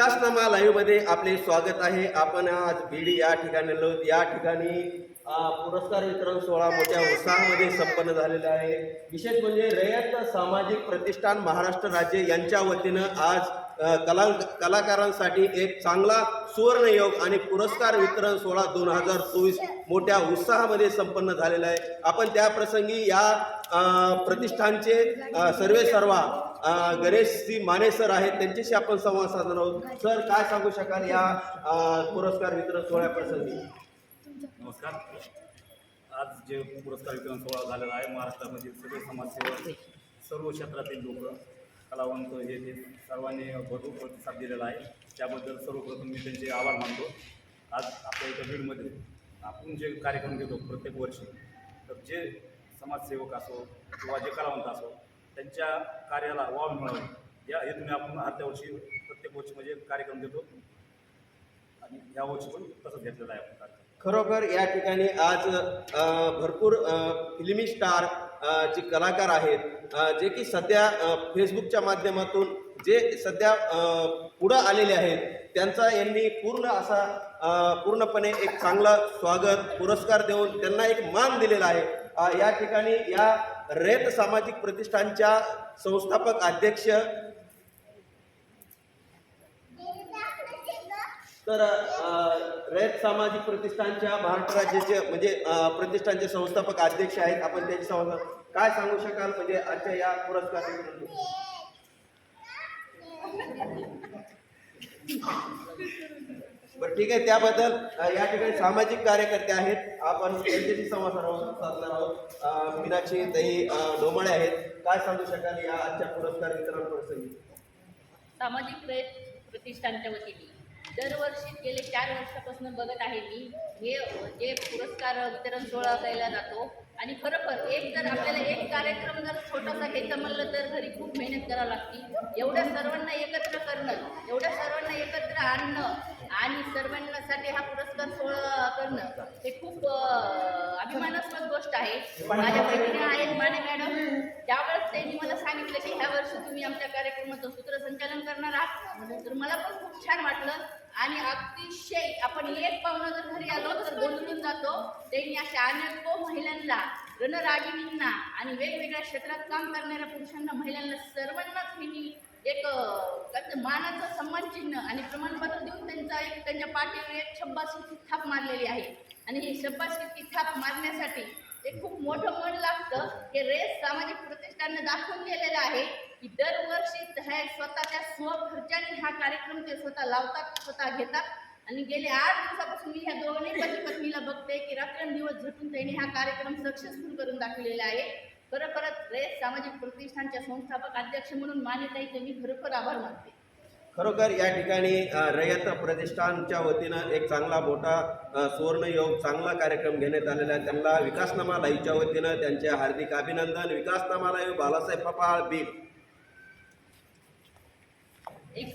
विकासनामा लाईव्हमध्ये आपले स्वागत आहे. आपण आज बीडी या ठिकाणी लोक या ठिकाणी पुरस्कार वितरण सोहळा मोठ्या उत्साहामध्ये संपन्न झालेला आहे. विशेष म्हणजे रयत सामाजिक प्रतिष्ठान महाराष्ट्र राज्य यांच्या वतीनं आज कला कलाकारांसाठी एक चांगला सुवर्णयोग आणि पुरस्कार वितरण सोहळा दोन हजार चोवीस मोठ्या उत्साहामध्ये संपन्न झालेला आहे. आपण त्या प्रसंगी या प्रतिष्ठानचे सर्वे सर्वा गणेश सी माने सर आहेत त्यांच्याशी आपण संवाद साधणार आहोत. सर काय सांगू शकाल या पुरस्कार वितरण सोहळ्याप्रसंगी नमस्कार. आज जे पुरस्कार वितरण सोहळा झालेला आहे महाराष्ट्रामधील सगळे समाजसेवक सर्व क्षेत्रातील लोक कलावंत हे ते सर्वांनी भरपूर प्रतिसाद दिलेला आहे त्याबद्दल सर्वप्रथम मी त्यांचे आभार मानतो. आज आपल्या इथं बीडमध्ये आपण जे कार्यक्रम घेतो प्रत्येक वर्षी तर जे समाजसेवक असो किंवा जे कलावंत असो त्यांच्या कार्याला वाव मिळावं या हेतूने आपण हर वर्षी प्रत्येक वर्षी म्हणजे कार्यक्रम देतो. आणि या वर्षी पण तसंच घेतलेला आहे आपण. कार्यक्रम खरोखर या ठिकाणी आज भरपूर फिल्मी स्टार जे कलाकार आहेत जे की सध्या फेसबुकच्या माध्यमातून जे सध्या पुढं आलेले आहेत त्यांचा यांनी पूर्ण असा पूर्णपणे एक चांगला स्वागत पुरस्कार देऊन त्यांना एक मान दिलेला आहे. या ठिकाणी या रेत सामाजिक प्रतिष्ठानच्या संस्थापक अध्यक्ष तर रयत सामाजिक प्रतिष्ठानच्या महाराष्ट्र राज्याचे म्हणजे प्रतिष्ठानचे संस्थापक अध्यक्ष आहेत. आपण त्यांची संवाद काय सांगू शकाल? म्हणजे आजच्या या पुरस्कार बरं ठीक आहे. त्याबद्दल या ठिकाणी सामाजिक कार्यकर्ते आहेत. आपण त्यांच्याशी संवाद साधणार आहोत. मीनाची मीनाक्षी ताई आहेत. काय सांगू शकाल या आजच्या पुरस्कार वितरण प्रसंगी? सामाजिक प्रतिष्ठानच्या वतीने. दरवर्षी गेले चार वर्षापासून बघत आहे मी. हे जे पुरस्कार वितरण सोहळा केला जातो. आणि खरोखर एक जर आपल्याला एक कार्यक्रम घ्यायचा म्हणलं तर घरी खूप मेहनत करावी लागते. एवढ्या सर्वांना एकत्र करणं एवढ्या सर्वांना एकत्र आणणं आणि सर्वांसाठी हा पुरस्कार सोहळा करणं हे खूप अभिमानास्पद गोष्ट आहे. माझ्या मैत्रिणी आहेत माने मॅडम. त्यावेळेस त्यांनी मला सांगितलं की ह्या वर्षी तुम्ही आमच्या कार्यक्रमाचं सूत्रसंचालन करणार आहात. तर मला पण खूप छान वाटलं आणि अतिशय आपण एक पाहुणा जर घरी आलो तर गोंधळून जातो. त्यांनी अशा अनेक महिलांना रणरागिणींना आणि वेगवेगळ्या क्षेत्रात काम करणाऱ्या पुरुषांना महिलांना सर्वांनाच मी एक मानाचं सन्मान चिन्ह आणि प्रमाणपत्र देऊन त्यांचा एक त्यांच्या पाठीवर एक शब्बाशीची थाप मारलेली आहे. आणि ही शब्बाशीची थाप मारण्यासाठी ते खूप मोठं मन लागतं. हे रेस सामाजिक प्रतिष्ठानं दाखवून दिलेलं आहे की दरवर्षी हे स्वतःच्या स्वखर्चाने हा कार्यक्रम ते स्वतः लावतात स्वतः घेतात. आणि गेले आठ दिवसापासून मी ह्या दोन्ही पती बघते की रात्रंदिवस झटून त्यांनी हा कार्यक्रम सक्सेसफुल करून दाखवलेला आहे. खरोखरच रेस सामाजिक प्रतिष्ठानच्या संस्थापक अध्यक्ष म्हणून मान्यताईचे मी खरोखर आभार मानते. खरोखर या ठिकाणी रयत प्रतिष्ठानच्या वतीनं एक चांगला मोठा सुवर्णयोग चांगला कार्यक्रम घेण्यात आलेला आहे. त्यांना विकासनामा लाईव्हच्या वतीनं त्यांचे हार्दिक अभिनंदन. विकासनामा लाईव्ह बालासाहेब पपाळ बीड. एक